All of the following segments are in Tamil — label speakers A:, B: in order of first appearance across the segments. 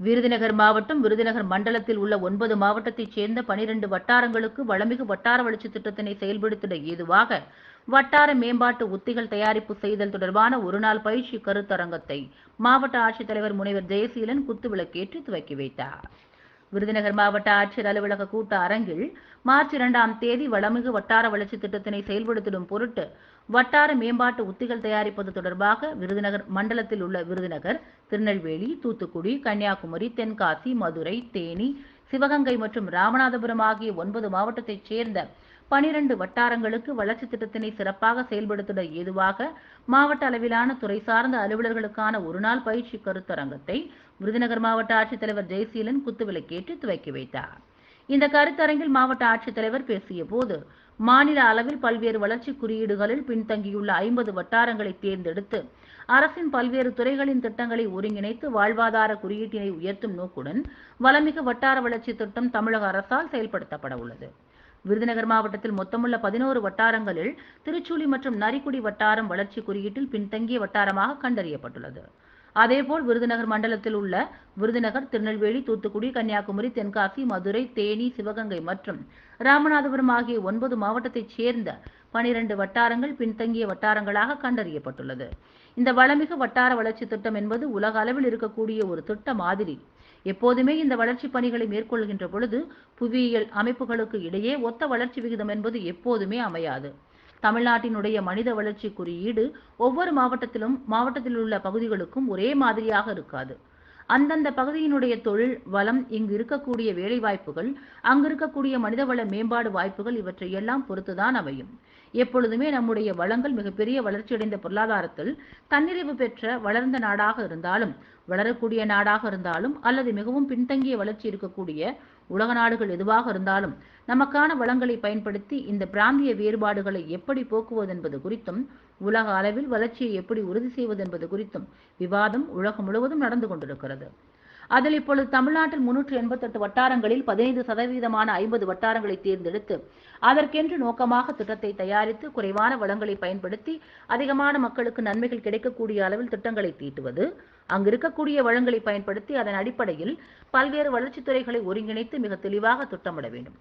A: விருதுநகர் மாவட்டம் விருதுநகர் மண்டலத்தில் உள்ள ஒன்பது மாவட்டத்தைச் சேர்ந்த பனிரெண்டு வட்டாரங்களுக்கு வளமிகு வட்டார வளர்ச்சி திட்டத்தினை செயல்படுத்திட ஏதுவாக வட்டார மேம்பாட்டு உத்திகள் தயாரிப்பு செய்தல் தொடர்பான ஒருநாள் பயிற்சி கருத்தரங்கத்தை மாவட்ட ஆட்சித்தலைவர் முனைவர் ஜெயசீலன் குத்துவிளக்கேற்றி துவக்கி வைத்தார். விருதுநகர் மாவட்ட ஆட்சியர் அலுவலக கூட்ட அரங்கில் மார்ச் இரண்டாம் தேதி வளமிகு வட்டார வளர்ச்சி திட்டத்தினை செயல்படுத்திடும் பொருட்டு வட்டார மேம்பாட்டு உத்திகள் தயாரிப்பது தொடர்பாக விருதுநகர் மண்டலத்தில் உள்ள விருதுநகர் திருநெல்வேலி தூத்துக்குடி கன்னியாகுமரி தென்காசி மதுரை தேனி சிவகங்கை மற்றும் ராமநாதபுரம் ஆகிய ஒன்பது மாவட்டத்தைச் சேர்ந்த பனிரெண்டு வட்டாரங்களுக்கு வளர்ச்சி திட்டத்தினை சிறப்பாக செயல்படுத்திட ஏதுவாக மாவட்ட அளவிலான துறை சார்ந்த அலுவலர்களுக்கான ஒருநாள் பயிற்சி கருத்தரங்கத்தை விருதுநகர் மாவட்ட ஆட்சித்தலைவர் ஜெயசீலன் குத்துவிளக்கேற்றி துவக்கி வைத்தார். இந்த கருத்தரங்கில் மாவட்ட ஆட்சித்தலைவர் பேசிய போது மாநில அளவில் பல்வேறு வளர்ச்சி குறியீடுகளில் பின்தங்கியுள்ள ஐம்பது வட்டாரங்களை தேர்ந்தெடுத்து அரசின் பல்வேறு துறைகளின் திட்டங்களை ஒருங்கிணைத்து வாழ்வாதார குறியீட்டினை உயர்த்தும் நோக்குடன் வளமிகு வட்டார வளர்ச்சி திட்டம் தமிழக அரசால் செயல்படுத்தப்பட உள்ளது. விருதுநகர் மாவட்டத்தில் மொத்தமுள்ள பதினோரு வட்டாரங்களில் திருச்சூலி மற்றும் நரிக்குடி வட்டாரம் வளர்ச்சி குறியீட்டில் பின்தங்கிய வட்டாரமாக கண்டறியப்பட்டுள்ளது. அதேபோல் விருதுநகர் மண்டலத்தில் உள்ள விருதுநகர் திருநெல்வேலி தூத்துக்குடி கன்னியாகுமரி தென்காசி மதுரை தேனி சிவகங்கை மற்றும் ராமநாதபுரம் ஆகிய ஒன்பது மாவட்டத்தைச் சேர்ந்த பனிரெண்டு வட்டாரங்கள் பின்தங்கிய வட்டாரங்களாக கண்டறியப்பட்டுள்ளது. இந்த வளமிகு வட்டார வளர்ச்சி திட்டம் என்பது உலக அளவில் இருக்கக்கூடிய ஒரு திட்ட மாதிரி. எப்போதுமே இந்த வளர்ச்சி பணிகளை மேற்கொள்கின்ற பொழுது புவியியல் அமைப்புகளுக்கு இடையே ஒத்த வளர்ச்சி விகிதம் என்பது எப்போதுமே அமையாது. தமிழ்நாட்டினுடைய மனித வளர்ச்சி குறியீடு ஒவ்வொரு மாவட்டத்திலும் மாவட்டத்தில் உள்ள பகுதிகளுக்கும் ஒரே மாதிரியாக இருக்காது. அந்தந்த பகுதியினுடைய தொழில் வளம் இங்கு இருக்கக்கூடிய வேலை வாய்ப்புகள் அங்கு இருக்கக்கூடிய மனிதவள மேம்பாடு வாய்ப்புகள் இவற்றை எல்லாம் பொறுத்துதான் அமையும். எப்பொழுதுமே நம்முடைய வளங்கள் மிகப்பெரிய வளர்ச்சியடைந்த பொருளாதாரத்தில் தன்னிறைவு பெற்ற வளர்ந்த நாடாக இருந்தாலும் வளரக்கூடிய நாடாக இருந்தாலும் அல்லது மிகவும் பின்தங்கிய வளர்ச்சி இருக்கக்கூடிய உலக நாடுகள் எதுவாக இருந்தாலும் நமக்கான வளங்களை பயன்படுத்தி இந்த பிராந்திய வேறுபாடுகளை எப்படி போக்குவது என்பது குறித்தும் உலக அளவில் வளர்ச்சியை எப்படி உறுதி செய்வது என்பது குறித்தும் விவாதம் உலகம் முழுவதும் நடந்து கொண்டிருக்கிறது. அதில் இப்பொழுது தமிழ்நாட்டில் முன்னூற்று எண்பத்தெட்டு வட்டாரங்களில் பதினைந்து சதவீதமான ஐம்பது வட்டாரங்களை தேர்ந்தெடுத்து அதற்கென்று நோக்கமாக திட்டத்தை தயாரித்து குறைவான வளங்களை பயன்படுத்தி அதிகமான மக்களுக்கு நன்மைகள் கிடைக்கக்கூடிய அளவில் திட்டங்களை தீட்டுவது அங்கு இருக்கக்கூடிய வளங்களை பயன்படுத்தி அதன் அடிப்படையில் பல்வேறு வளர்ச்சித் துறைகளை ஒருங்கிணைத்து மிக தெளிவாக திட்டமிட வேண்டும்.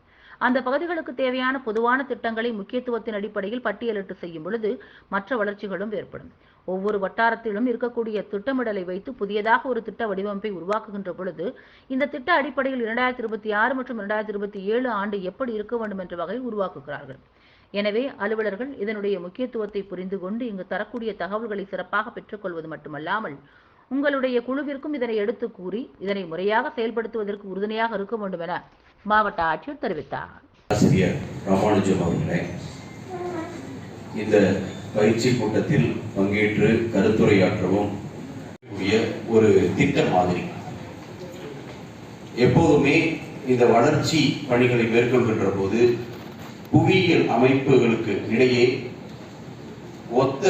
A: அந்த பகுதிகளுக்கு தேவையான பொதுவான திட்டங்களை முக்கியத்துவத்தின் அடிப்படையில் பட்டியலிட்டு செய்யும் பொழுது மற்ற வளர்ச்சிகளும் ஏற்படும். ஒவ்வொரு வட்டாரத்திலும் இருக்கக்கூடிய திட்டமிடலை வைத்து புதியதாக ஒரு திட்ட வடிவமைப்பை உருவாக்குகின்ற பொழுது இந்த திட்ட அடிப்படையில் இரண்டாயிரத்தி இருபத்தி ஆறு மற்றும் இரண்டாயிரத்தி இருபத்தி ஏழு ஆண்டு எப்படி இருக்க வேண்டும் என்ற வகையில் உருவாக்குகிறார்கள். எனவே அலுவலர்கள் இதனுடைய முக்கியத்துவத்தை புரிந்து கொண்டு இங்கு தரக்கூடிய தகவல்களை சிறப்பாக பெற்றுக்கொள்வது மட்டுமல்லாமல் உங்களுடைய குழுவிற்கும் இதனை எடுத்து கூறி இதனை முறையாக செயல்படுத்துவதற்கு உறுதுணையாக இருக்க வேண்டும் என மாவட்ட ஆட்சியர் தெரிவித்தார்.
B: ஆசிரியர் ராமானுஜம் அவர்களே இந்த பயிற்சி கூட்டத்தில் பங்கேற்று கருத்துரையாற்றவும் கூடிய ஒரு திட்ட மாதிரி. எப்போதுமே இந்த வளர்ச்சி பணிகளை மேற்கொள்கின்ற போது புவியியல் அமைப்புகளுக்கு இடையே ஒத்த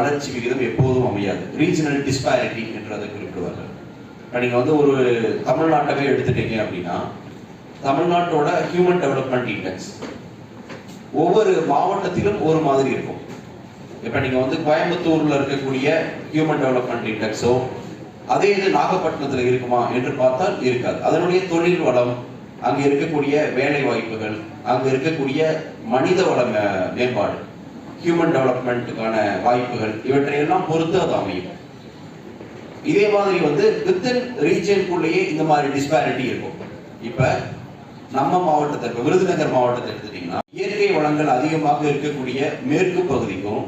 B: வளர்ச்சி விகிதம் எப்போதும் அமையாது. ரீஜனல் டிஸ்பாரிட்டி என்று அதை குறிப்பிடுவார்கள். இப்போ நீங்கள் வந்து ஒரு தமிழ்நாட்டவே எடுத்துட்டீங்க அப்படின்னா தமிழ்நாட்டோட ஹியூமன் டெவலப்மெண்ட் இண்டெக்ஸ் ஒவ்வொரு மாவட்டத்திலும் ஒரு மாதிரி இருக்கும். இப்போ நீங்கள் வந்து கோயம்புத்தூர்ல இருக்கக்கூடிய ஹியூமன் டெவலப்மெண்ட் இண்டெக்ஸோ அதே இது நாகப்பட்டினத்தில் இருக்குமா என்று பார்த்தால் இருக்காது. அதனுடைய தொழில் வளம் அங்கே இருக்கக்கூடிய வேலை வாய்ப்புகள் அங்கே இருக்கக்கூடிய மனித வள மே- மேம்பாடு. ஹியூமன் டெவலப்மெண்ட்டுக்கான வாய்ப்புகள் இவற்றையெல்லாம் பொறுத்து அது அமையும். இதே மாதிரி வந்து வித்தின் ரீஜனுக்குள்ளேயே இந்த மாதிரி டிஸ்பாரிட்டி இருக்கும். இப்போ நம்ம மாவட்டத்தை இப்போ விருதுநகர் மாவட்டத்தை எடுத்துட்டீங்கன்னா இயற்கை வளங்கள் அதிகமாக இருக்கக்கூடிய மேற்கு பகுதிக்கும்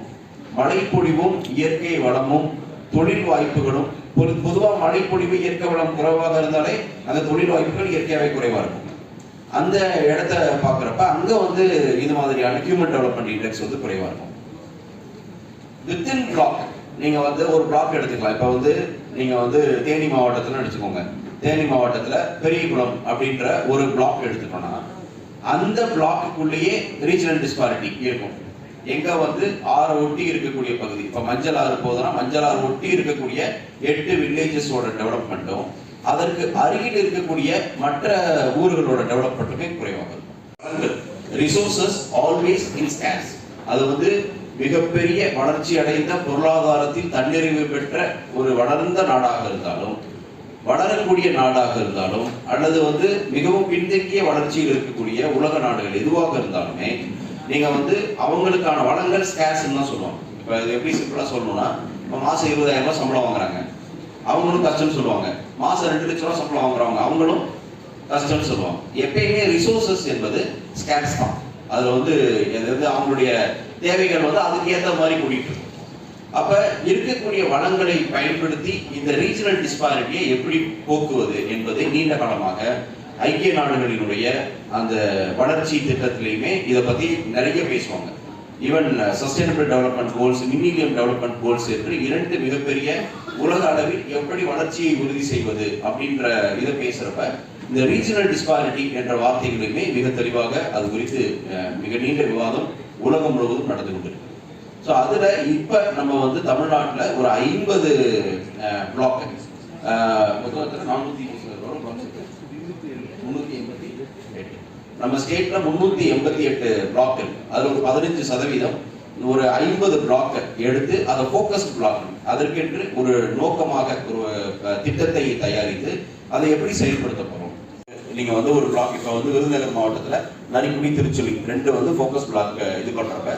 B: மழைப்பொழிவும் இயற்கை வளமும் தொழில் வாய்ப்புகளும் பொதுவாக மழைப்பொழிவு இயற்கை வளம் குறைவாக இருந்தாலே அந்த தொழில் வாய்ப்புகள் இயற்கையாகவே குறைவாக இருக்கும். அந்த இடத்த பார்க்குறப்ப அங்க வந்து இது மாதிரியான ஹியூமன் டெவலப்மெண்ட் இண்டெக்ஸ் வந்து குறைவா இருக்கும். வித்தின் பிளாக் நீங்க வந்து ஒரு பிளாக் எடுத்துக்கலாம். இப்ப வந்து நீங்க வந்து தேனி மாவட்டத்துல எடுத்துக்கோங்க தேனி மாவட்டத்துல பெரியகுளம் அப்படின்ற ஒரு பிளாக் எடுத்துட்டோம்னா அந்த பிளாக்குள்ளேயே ரீஜனல் டிஸ்பாரிட்டி இருக்கும். எங்க வந்து ஆறு ஒட்டி இருக்கக்கூடிய பகுதி இப்ப மஞ்சள் ஆறு போதுன்னா மஞ்சள் ஆறு ஒட்டி இருக்கக்கூடிய எட்டு வில்லேஜஸோட டெவலப்மெண்ட்டும் அதற்கு அருகில் இருக்கக்கூடிய மற்ற ஊர்களோட டெவலப்மெண்ட்டுமே குறைவாக இருக்கும். ரிசோர்சஸ் ஆல்வேஸ் இன் ஸ்கேர்ஸ் அது வந்து மிகப்பெரிய வளர்ச்சி அடைந்த பொருளாதாரத்தில் தன்னிறைவு பெற்ற ஒரு வளர்ந்த நாடாக இருந்தாலும் வளரக்கூடிய நாடாக இருந்தாலும் அல்லது வந்து மிகவும் பின்தங்கிய வளர்ச்சியில் இருக்கக்கூடிய உலக நாடுகள் எதுவாக இருந்தாலுமே நீங்க வந்து அவங்களுக்கான வளங்கள் ஸ்கேஸ்ன்னு தான் சொல்லுவாங்க. இப்போ எப்படி சிம்பிளா சொல்லணும்னா இப்போ மாசம் இருபதாயிரம் ரூபாய் சம்பளம் வாங்குறாங்க. அவங்களும் கஷ்டம்னு சொல்லுவாங்க. மாசம் ரெண்டு லட்ச ரூபா சம்பளம் வாங்குறவங்க அவங்களும் கஷ்டம்னு சொல்லுவாங்க. எப்பயுமே ரிசோர்சஸ் என்பது ஸ்கேட்ஸ் தான். அதுல வந்து எதாவது அவங்களுடைய தேவைகள் வந்து அதுக்கு ஏத்த மாதிரி கூட்டிட்டு அப்ப இருக்கக்கூடிய வளங்களை பயன்படுத்தி இந்த ரீஜனல் டிஸ்பாரிட்டியை எப்படி போக்குவது என்பதை நீண்ட காலமாக ஐக்கிய நாடுகளினுடைய அந்த வளர்ச்சி திட்டத்திலையுமே இதை பத்தி நிறைய பேசுவாங்க. Even sustainable development goals millennium development goals என்று இரண்டு மிகப்பெரிய உலக அளவில் எப்படி வளர்ச்சியை உறுதி செய்வது அப்படின்ற இதை பேசுறப்ப இந்த ரீஜனல் டிஸ்பாரிட்டி என்ற வார்த்தைகளுமே மிக தெளிவாக அது குறித்து மிக நீண்ட விவாதம் உலகம் முழுவதும் நடந்து கொண்டிருக்கு. ஸோ அதில் இப்போ நம்ம வந்து தமிழ்நாட்டில் ஒரு ஐம்பது பிளாக் நானூற்றி நானூத்தி முன்னூத்தி எண்பத்தி எட்டு நம்ம ஸ்டேட்ல முன்னூத்தி எண்பத்தி எட்டு பிளாக் அதுல ஒரு பதினஞ்சு சதவீதம் ஒரு ஐம்பது பிளாக் எடுத்து அதை ஃபோக்கஸ்ட் பிளாக் அதற்கென்று ஒரு நோக்கமாக ஒரு திட்டத்தை தயாரித்து அதை எப்படி செயல்படுத்த போறோம்? நீங்க வந்து ஒரு பிளாக் இப்ப வந்து விருதுநகர் மாவட்டத்துல நரிக்குடி திருச்சுளி ரெண்டு வந்து ஃபோக்கஸ் பிளாக் இது பண்றப்ப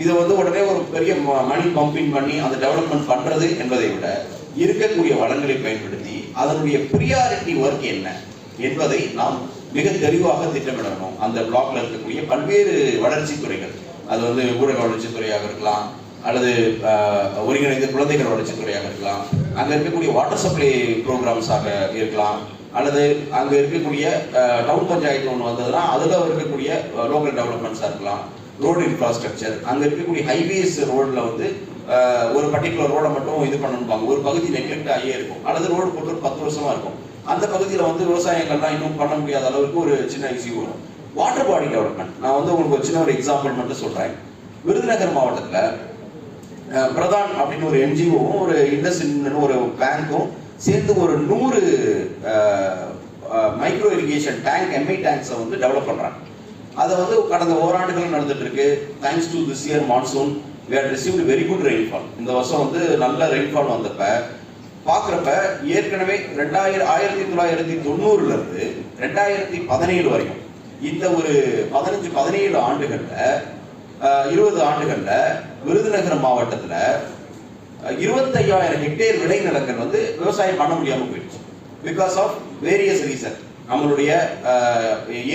B: இதை வந்து உடனே ஒரு பெரிய மணி பம்பிங் பண்ணி அந்த டெவலப்மெண்ட் பண்றது என்பதை விட இருக்கக்கூடிய வளங்களை பயன்படுத்தி அதனுடைய ப்ரியாரிட்டி ஒர்க் என்ன என்பதை நாம் மிக தெளிவாக திட்டமிடணும். அந்த பிளாக்ல இருக்கக்கூடிய பல்வேறு வளர்ச்சி துறைகள். அது வந்து ஊரக வளர்ச்சித் துறையாக இருக்கலாம் அல்லது ஒருங்கிணைந்த குழந்தைகள் வளர்ச்சித் துறையாக இருக்கலாம். அங்க இருக்கக்கூடிய வாட்டர் சப்ளை ப்ரோக்ராம்ஸாக இருக்கலாம் அல்லது அங்க இருக்கக்கூடிய டவுன் பஞ்சாயத்து ஒன்று வந்ததுன்னா அதுல இருக்கக்கூடிய லோக்கல் டெவலப்மெண்ட்ஸாக இருக்கலாம். ரோடு இன்ஃப்ராஸ்ட்ரக்சர் அங்கே இருக்கக்கூடிய ஹைவேஸ் ரோடில் வந்து ஒரு பர்டிகுலர் ரோடை மட்டும் இது பண்ணணும்பாங்க. ஒரு பகுதி நெக்லெக்ட் ஆகியே இருக்கும். அல்லது ரோடு போட்டு ஒரு பத்து வருஷமா இருக்கும். அந்த பகுதியில் வந்து விவசாயங்கள்லாம் இன்னும் பண்ண முடியாத அளவுக்கு ஒரு சின்ன இஷ்யூ வரும். வாட்டர் பாடி டெவலப்மெண்ட் நான் வந்து உங்களுக்கு ஒரு சின்ன ஒரு எக்ஸாம்பிள் மட்டும் சொல்கிறேன் விருதுநகர் மாவட்டத்தில் பிரதான் அப்படின்னு ஒரு என்ஜிஓவும் ஒரு இண்டஸ்ட்ரி ஒரு பேங்க்கும் சேர்ந்து ஒரு நூறு மைக்ரோ இரிகேஷன் டேங்க் எம்ஐ டேங்க்ஸை வந்து டெவலப் பண்ணுறாங்க அதை வந்து கடந்த ஓராண்டுகள் நடந்துட்டு இருக்கு. Thanks to this year monsoon were had very good rainfall இந்த வருஷம் வந்து நல்ல ரெயின்ஃபால் வந்தப்ப பார்க்குறப்ப ஏற்கனவே ரெண்டாயிரம் ஆயிரத்தி தொள்ளாயிரத்தி தொண்ணூறுல இருந்து ரெண்டாயிரத்தி பதினேழு வரைக்கும் இந்த ஒரு பதினஞ்சு பதினேழு ஆண்டுகளில் இருபது ஆண்டுகளில் விருதுநகர் மாவட்டத்தில் இருபத்தையாயிரம் ஹெக்டேர் விளைநிலங்கள் வந்து விவசாயம் பண்ண முடியாமல் போயிடுச்சு. பிகாஸ் ஆஃப் வேரியஸ் ரீசன் நம்மளுடைய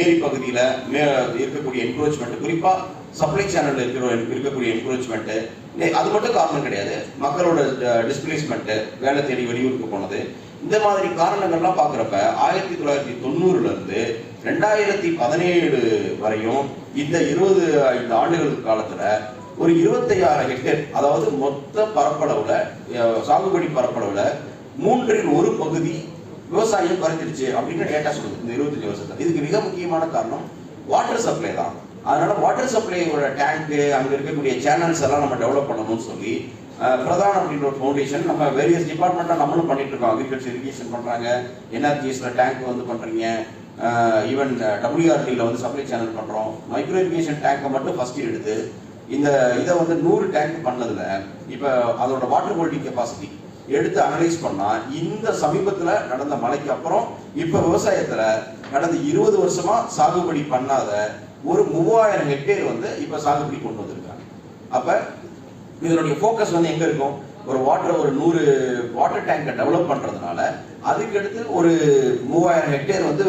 B: ஏரி பகுதியில் மே இருக்கக்கூடிய என்க்ரோச்மெண்ட் குறிப்பாக சப்ளை சேனலில் இருக்கிற இருக்கக்கூடிய என்க்ரோச்மெண்ட்டு அது மட்டும் காரணம் கிடையாது. மக்களோட டிஸ்பிளேஸ்மெண்ட்டு வேலை தேடி வெளியூருக்கு போனது. இந்த மாதிரி காரணங்கள்லாம் பார்க்குறப்ப ஆயிரத்தி தொள்ளாயிரத்தி தொண்ணூறுலேருந்து ரெண்டாயிரத்தி பதினேழு வரையும் இந்த இருபது ஐந்து ஆண்டுகள் காலத்தில் ஒரு இருபத்தையாயிரம் ஹெக்டேர் அதாவது மொத்த பரப்பளவில் சாகுபடி பரப்பளவில் மூன்றில் ஒரு பகுதி விவசாயம் குறைஞ்சிருச்சு அப்படின்னு டேட்டா சொல்லுது. இந்த இருபத்தஞ்சு வருஷத்துல. இதுக்கு மிக முக்கியமான காரணம் வாட்டர் சப்ளை தான். அதனால வாட்டர் சப்ளையோட டேங்க்கு அங்க இருக்கக்கூடிய சேனல்ஸ் எல்லாம் நம்ம டெவலப் பண்ணணும்னு சொல்லி பிரதான் அப்படின்ற ஒரு ஃபவுண்டேஷன் நம்ம வேரியஸ் டிபார்ட்மெண்ட்டாக நம்மளும் பண்ணிட்டு இருக்கோம். அக்ரிகல்ச்சர் இரிகேஷன் பண்ணுறாங்க என்ஆர்ஜிஎஸ்ல டேங்க் வந்து பண்ணுறீங்க ஈவன் டபிள்யூஆர்டியில் வந்து சப்ளை சேனல் பண்ணுறோம் மைக்ரோ இரிகேஷன் டேங்கை மட்டும் ஃபர்ஸ்ட் எடுத்து இந்த இதை வந்து நூறு டேங்க் பண்ணதில் இப்போ அதோட வாட்டர் ஹோல்டிங் கெப்பாசிட்டி எடுத்து அனலைஸ் பண்ணா இந்த சமீபத்துல நடந்த மழைக்கு அப்புறம் இப்ப விவசாயத்துல கடந்த இருபது வருஷமா சாகுபடி பண்ணாத ஒரு மூவாயிரம் ஹெக்டேர் வந்து இப்ப சாகுபடி கொண்டு வந்திருக்காங்க. அப்ப இதனுடைய ஃபோக்கஸ் வந்து எங்க இருக்கும்? ஒரு வாட்டர் ஒரு நூறு வாட்டர் டேங்கை டெவலப் பண்றதுனால அதுக்கடுத்து ஒரு மூவாயிரம் ஹெக்டேர் வந்து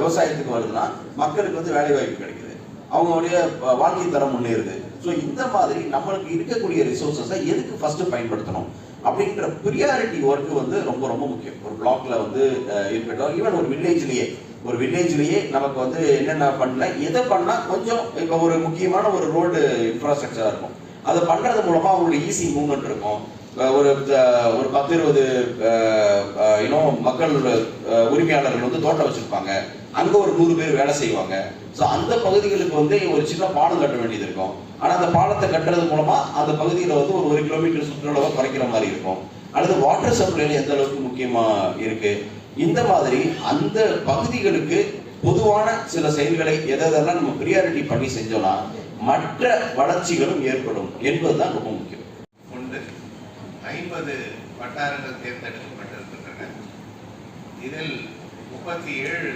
B: விவசாயத்துக்கு வருதுன்னா மக்களுக்கு வந்து வேலை வாய்ப்பு கிடைக்குது. அவங்களுடைய வாழ்க்கை தரம் முன்னேறுது. ஸோ இந்த மாதிரி நம்மளுக்கு இருக்கக்கூடிய ரிசோர்ஸஸை எதுக்கு ஃபர்ஸ்ட் பயன்படுத்தணும்? அப்படின்ற ப்ரியாரிட்டி ஒர்க்கு வந்து ரொம்ப ரொம்ப முக்கியம். ஒரு பிளாக்ல வந்து இருக்கட்டும். ஈவன் ஒரு வில்லேஜ்லயே ஒரு வில்லேஜ்லயே நமக்கு வந்து என்னென்ன பண்ணல எதை பண்ணா கொஞ்சம் இப்போ ஒரு முக்கியமான ஒரு ரோடு இன்ஃப்ராஸ்ட்ரக்சரா இருக்கும். அதை பண்றது மூலமா அவங்களுக்கு ஈஸி மூவ்மெண்ட் இருக்கும். ஒரு ஒரு பத்து இருபது இன்னும் மக்கள் உரிமையாளர்கள் வந்து தோட்டம் வச்சிருப்பாங்க. அங்க ஒரு நூறு பேர் வேலை செய்வாங்க. ஸோ அந்த பகுதிகளுக்கு வந்து ஒரு சின்ன பாலம் கட்ட வேண்டியது இருக்கும். ஆனால் அந்த பாலத்தை கட்டுறது மூலமா அந்த பகுதியில் வந்து ஒரு ஒரு கிலோமீட்டர் சுற்றுலாவை குறைக்கிற மாதிரி இருக்கும். அல்லது வாட்டர் சப்ளைல எந்த அளவுக்கு முக்கியமா இருக்கு? இந்த மாதிரி அந்த பகுதிகளுக்கு பொதுவான சில செயல்களை எதெல்லாம் நம்ம ப்ரியாரிட்டி பண்ணி செஞ்சோம்னா மற்ற வளர்ச்சிகளும் ஏற்படும் என்பதுதான் ரொம்ப முக்கியம்.
C: ஒன்று ஐம்பது வட்டாரங்கள் தேர்ந்தெடுக்கப்பட்டிருக்கின்றன. இதில் முப்பத்தி ஏழு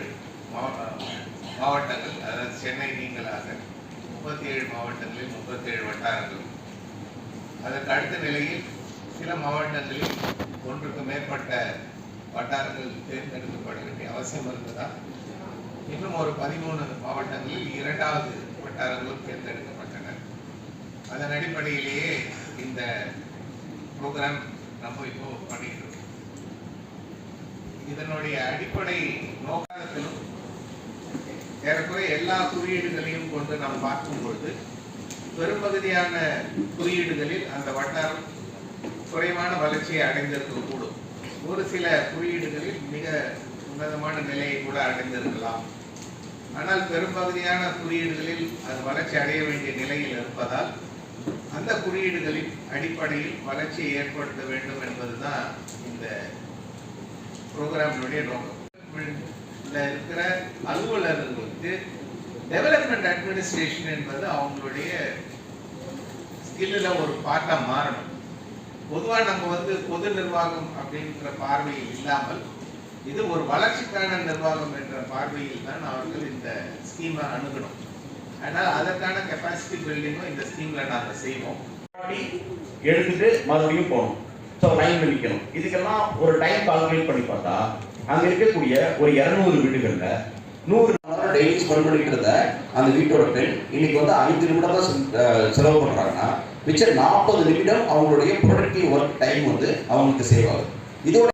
C: மாவட்டங்கள் அதாவது சென்னை நீங்களாக முப்பத்தி ஏழு மாவட்டங்களில் முப்பத்தி ஏழு வட்டாரங்கள். அதற்கு அடுத்த நிலையில் சில மாவட்டங்களில் ஒன்றுக்கு மேற்பட்ட வட்டாரங்கள் தேர்ந்தெடுக்கப்பட வேண்டிய அவசியம் இருந்ததால் இன்னும் ஒரு பதிமூணு மாவட்டங்களில் இரண்டாவது வட்டாரங்களும் தேர்ந்தெடுக்கப்பட்டன. அதன் அடிப்படையிலேயே இந்த ப்ரோக்ராம் நம்ம இப்போ பண்ணிட்டு இருக்கோம். இதனுடைய அடிப்படை நோக்கத்திலும் ஏறக்குறைய எல்லா குறியீடுகளையும் கொண்டு நாம் பார்க்கும் பொழுது பெரும்பகுதியான குறியீடுகளில் அந்த வட்டாரம் குறைவான வளர்ச்சியை அடைந்திருக்கக்கூடும் ஒரு சில குறியீடுகளில் மிக உன்னதமான நிலையை கூட அடைந்திருக்கலாம். ஆனால் பெரும்பகுதியான குறியீடுகளில் அது வளர்ச்சி அடைய வேண்டிய நிலையில் இருப்பதால் அந்த குறியீடுகளின் அடிப்படையில் வளர்ச்சியை ஏற்படுத்த வேண்டும் என்பதுதான் இந்த ப்ரோக்ராமினுடைய நோக்கம். இருக்கிற அலுவலர்களுக்கு டெவலப்மெண்ட் அட்மினிஸ்ட்ரேஷன் என்பது அவங்களுடைய ஸ்கில்லில் ஒரு பார்ட்டாக மாறணும். பொதுவா நம்ம வந்து பொது நிர்வாகம் அப்படின்ற பார்வையில் இல்லாமல் இது ஒரு வளர்ச்சிக்கான நிர்வாகம் என்ற பார்வையில் தான் அவர்கள் இந்த ஸ்கீமை அணுகணும். ஆனால் அதற்கான கெப்பாசிட்டி பில்டிங்கும் இந்த ஸ்கீம்ல நாங்கள் செய்வோம்.
D: முன்னாடி எடுத்துட்டு மறுபடியும் போகணும். ஸோ லைன் நிற்கணும் இதுக்கெல்லாம் ஒரு டைம் கால்குலேட் பண்ணி பார்த்தா அங்க இருக்கக்கூடிய ஒரு இருநூறு வீடுகள்ல நூறு
B: டெய்லி ஸ்பெண்ட் அந்த வீட்டோட பெண் இன்னைக்கு வந்து ஐந்து நிமிடம் தான் செலவு பண்றாங்கன்னா மிச்சம் நாற்பது நிமிடம் அவங்களுடைய ப்ரொடக்டிவ் ஒர்க் டைம் வந்து அவங்களுக்கு சேவ் ஆகுது. இதோட